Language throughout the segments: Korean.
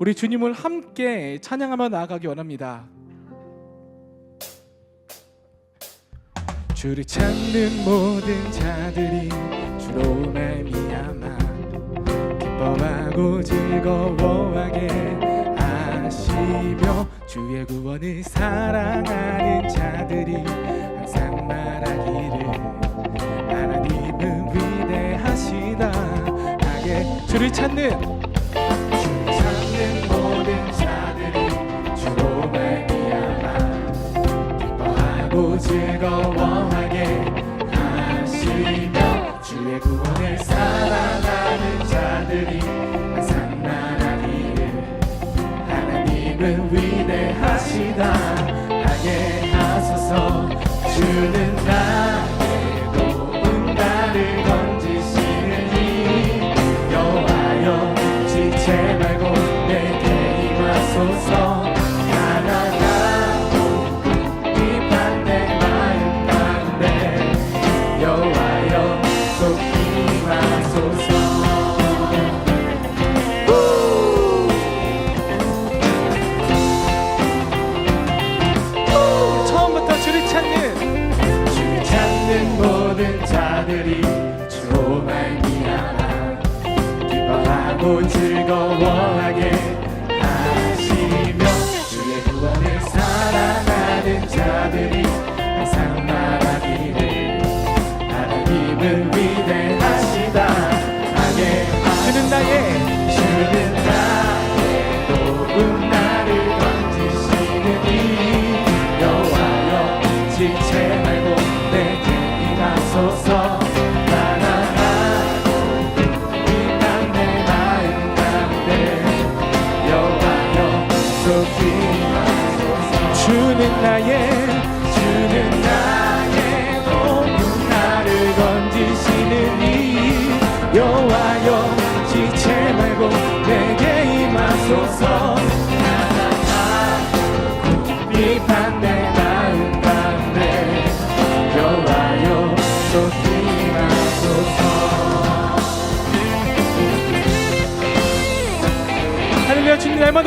우리 주님을 함께 찬양하며 나아가기 원합니다. 주를 찾는 모든 자들이 주로 말미암아 기뻐하고 즐거워하게 하시며 주의 구원을 사랑하는 자들이 항상 말하기를 하나님은 위대하시다 하게 주를 찾는 즐거워하게 하시며 주의 구원을 사랑하는 자들이 항상 말하기를 하나님은 위대하시다. 하게 하소서. 주는 나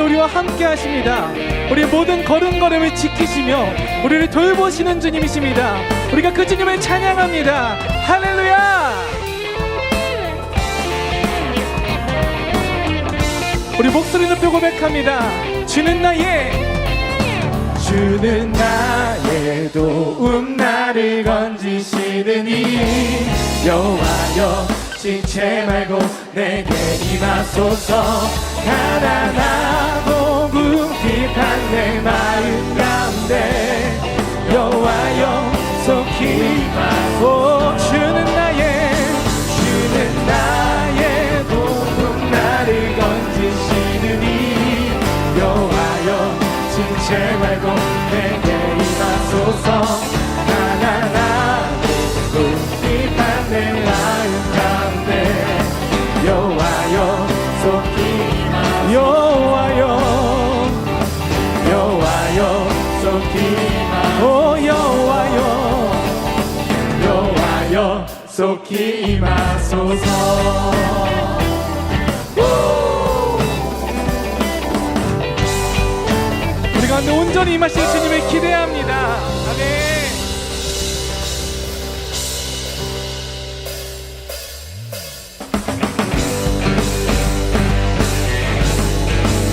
우리와 함께 하십니다. 우리의 모든 걸음걸음을 지키시며 우리를 돌보시는 주님이십니다. 우리가 그 주님을 찬양합니다. 할렐루야! 우리 목소리 높여 고백합니다. 주는 나의 주는 나의 도움 나를 건지시느니 여호와여 지체 말고 내게 임하소서. 가난하고 궁핍한 내 마음 가운데 여호와여 속히 임하소. 주는 나의 주는 나의 도움 나를 건지시느니 여호와여 지체 말고 내게 임하소서 온전히 임하실 주님을 기대합니다. 아멘.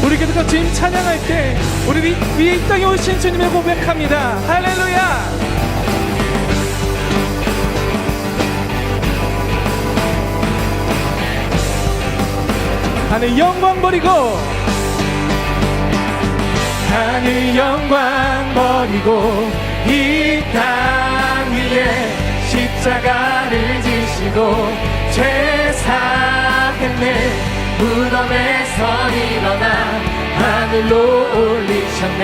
우리 계속 주님 찬양할 때 우리 위- 위에 이 땅에 오신 주님을 고백합니다. 할렐루야. 하늘 영광 버리고. 하늘 영광 버리고 이 땅 위에 십자가를 지시고 죄사했네. 무덤에서 일어나 하늘로 올리셨네.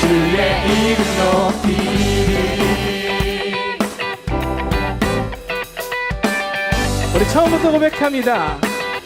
주의 이름 높이리 우리 처음부터 고백합니다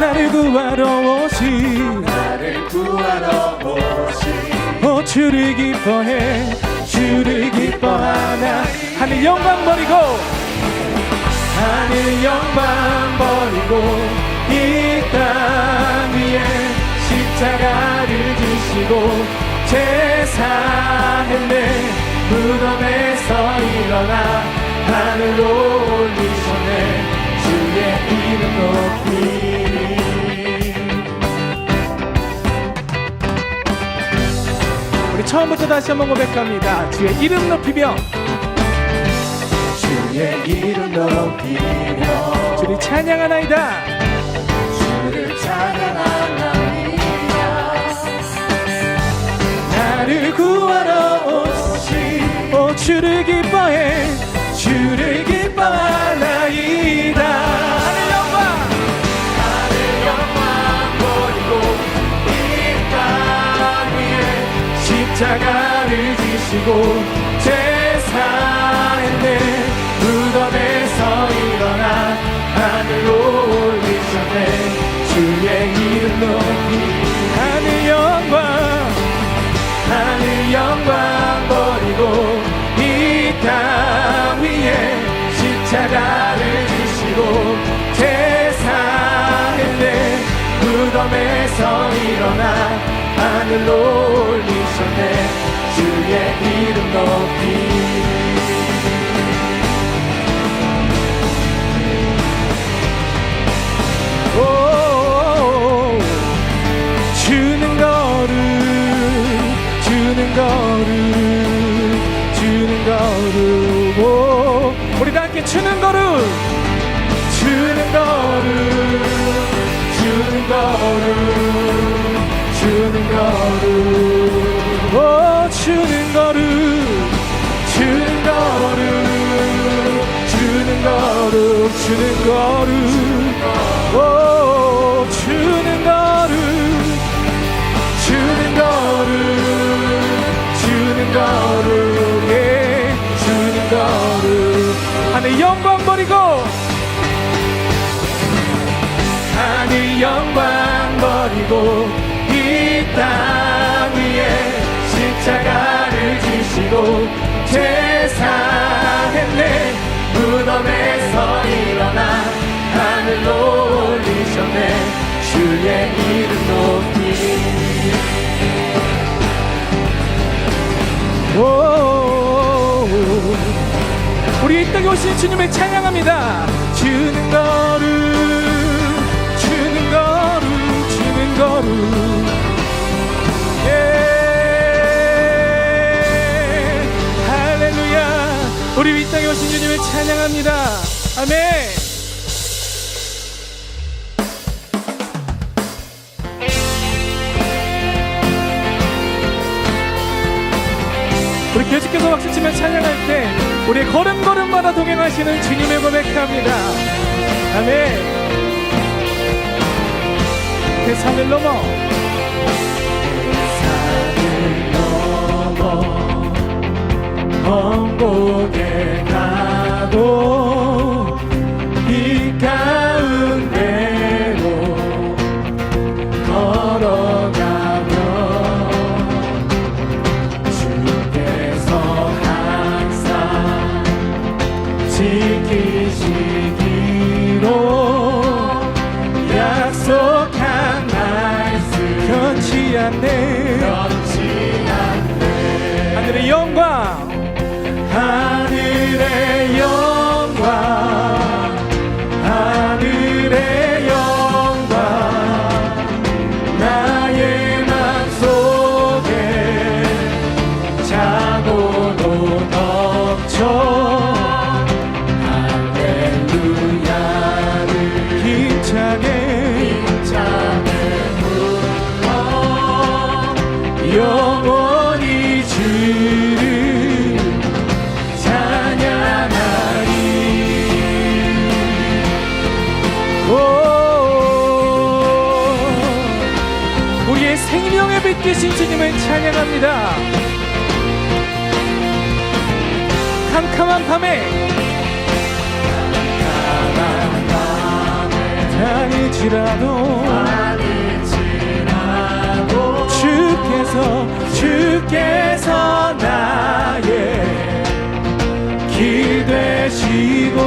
나를 구하러 오신 나를 구하러 오신 어 주를 기뻐해 주를 기뻐하나. 하늘 영광 버리고 하늘 영광 버리고 이 땅 위에 십자가를 지시고 제사했네. 무덤에서 일어나 하늘로 올리셨네. 주의 이름 높이 우리 처음부터 다시 한번 고백합니다. 주의 이름 높이며. 주의 이름 높이며. 주를 찬양하나이다. 주를 찬양하나이다 나를 구하러 오신 오 주를 기뻐해. 주를 지시고 제사했네 무덤에서 일어나 하늘로 올리셨네. 주의 이름 높이 하늘 영광 하늘 영광 버리고 이 땅 위에 십자가를 지시고 제사했네 무덤에서 일어나 하늘로 올리셨네 주의 이름 높이 오, 주는 거를 주는 거를 주는 거를. 오, 우리 다 함께 주는 거를 주는 거를 주는 거를 주는 거를 주는 거를 오 주는 거를 주는 거를 주는 거를 예 주는 거를 하늘 영광 버리고. 하늘 영광 버리고 이 땅 위에 십자가를 지시고 제사했네. 무덤에서 일어나 하늘로 올리셨네. 주의 이름 높이. 오 우리 이 땅에 오신 주님을 찬양합니다. 주는 거를 주는 거를 주는 거를 예. 우리 이 땅에 오신 주님을 찬양합니다. 아멘 걸음걸음마다 동행하시는 주님을 고백합니다. 아멘. 그 산을 넘어. 먼 곳에 가고 감람함에 당일지라도 주께서 주께서 나의 기대시고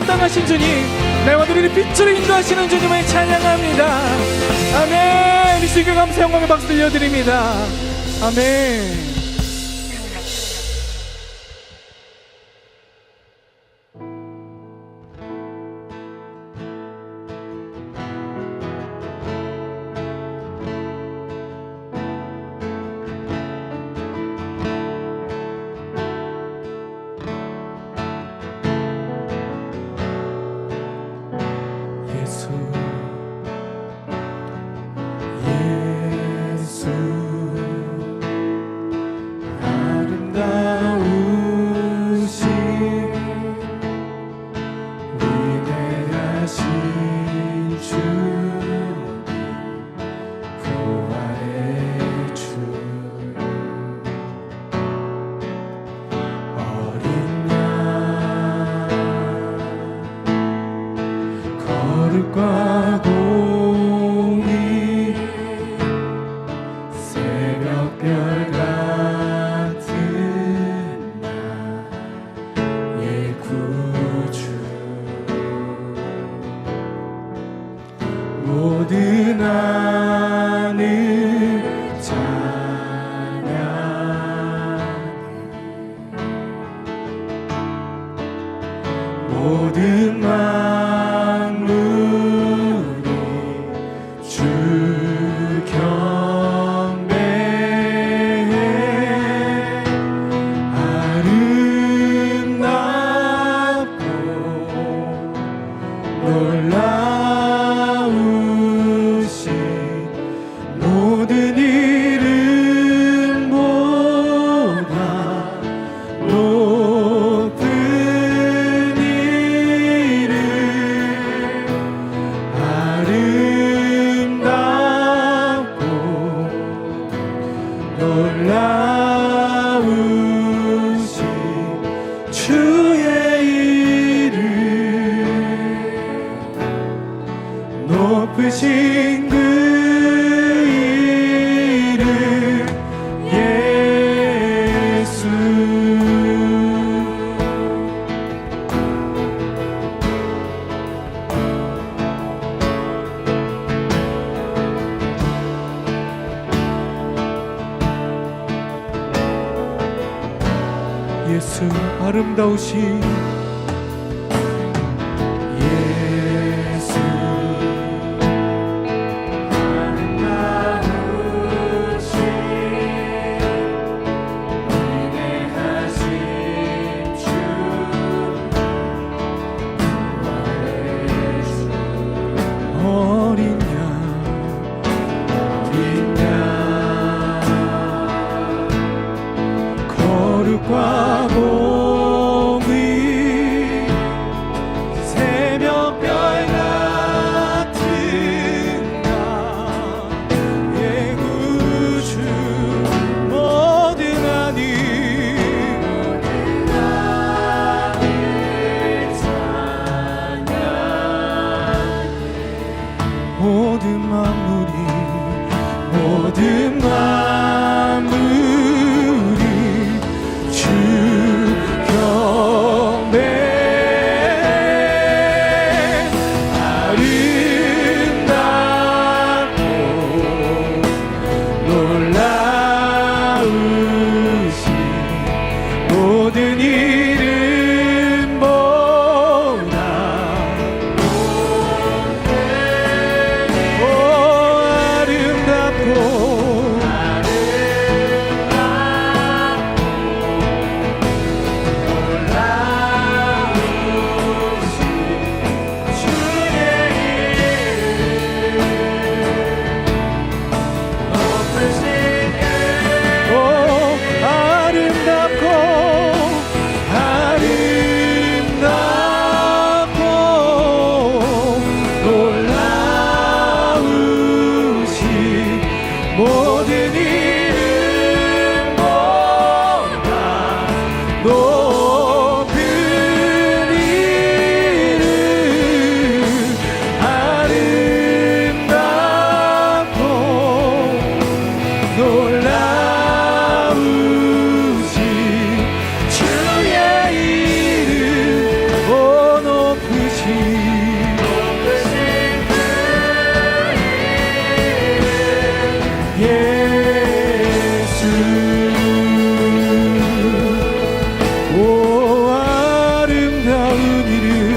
담당하신 주님 내와 드리는 빛으로 인도하시는 주님을 찬양합니다. 아멘. 우리 주님 감사 영광의 박수 들려드립니다. 아멘. 예수 아름다우신 모든 오 아름다운 이름.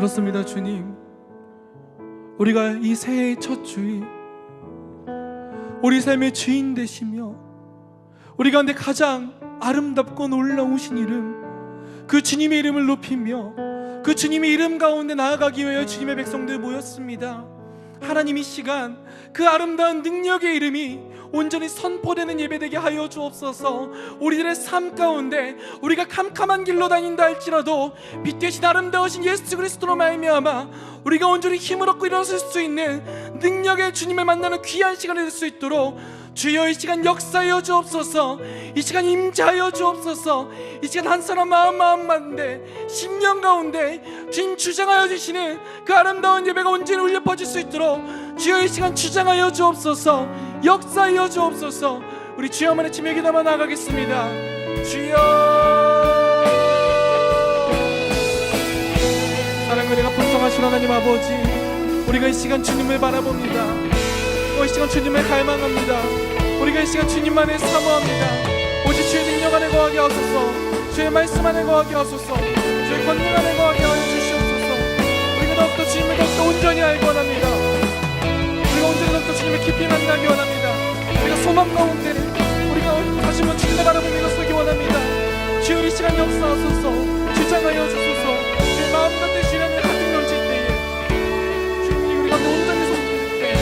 그렇습니다 주님 우리가 이 새해의 첫 주일 우리 삶의 주인 되시며 우리 가운데 가장 아름답고 놀라우신 이름 그 주님의 이름을 높이며 그 주님의 이름 가운데 나아가기 위하여 주님의 백성들 모였습니다. 하나님 이 시간 그 아름다운 능력의 이름이 온전히 선포되는 예배되게 하여 주옵소서. 우리들의 삶 가운데 우리가 캄캄한 길로 다닌다 할지라도 빛 대신 아름다우신 예수 그리스도로 말미암아 우리가 온전히 힘을 얻고 일어설 수 있는 능력의 주님을 만나는 귀한 시간이 될 수 있도록 주여 이 시간 역사하여 주옵소서. 이 시간 임재하여 주옵소서. 이 시간 한 사람 마음 마음 가운데 심령 가운데 주님 주장하여 주시는 그 아름다운 예배가 온전히 울려 퍼질 수 있도록 주여 이 시간 주장하여 주옵소서 역사하여 주옵소서. 우리 주여만 의 침에 기도만 나가겠습니다. 주여! 사랑과 내가 풍성하신 하나님 아버지 우리가 이 시간 주님을 바라봅니다. 어, 이 시간 주님을 갈망합니다. 우리가 이 시간 주님만을 사모합니다. 오직 주의 능력 안에 거하게 하소서. 주의 말씀 안에 거하게 하소서. 주의 권능 안에 거하게 깊이 만나기 원합니다. 우리가 소망 가운데 우리가 다시 한번 주님 바라보며 일어서기 원합니다. 주의 시간 역사하소서 주장하여 주소서 주 마음과 뜻 주님의 가득 넘칠 때에 주님이 우리가 온전히 손길 때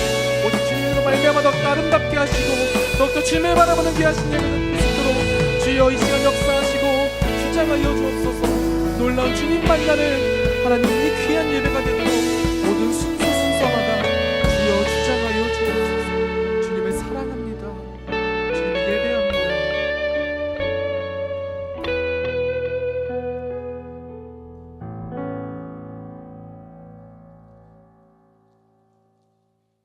오직 주님으로 말미암아 더 아름답게 하시고 더욱더 주님을 바라보는 귀 하신 영을 있도록 주여 이 시간 역사하시고 주장하여 주옵소서 놀라운 주님 만나는 하나님 이 귀한 예배가 되도록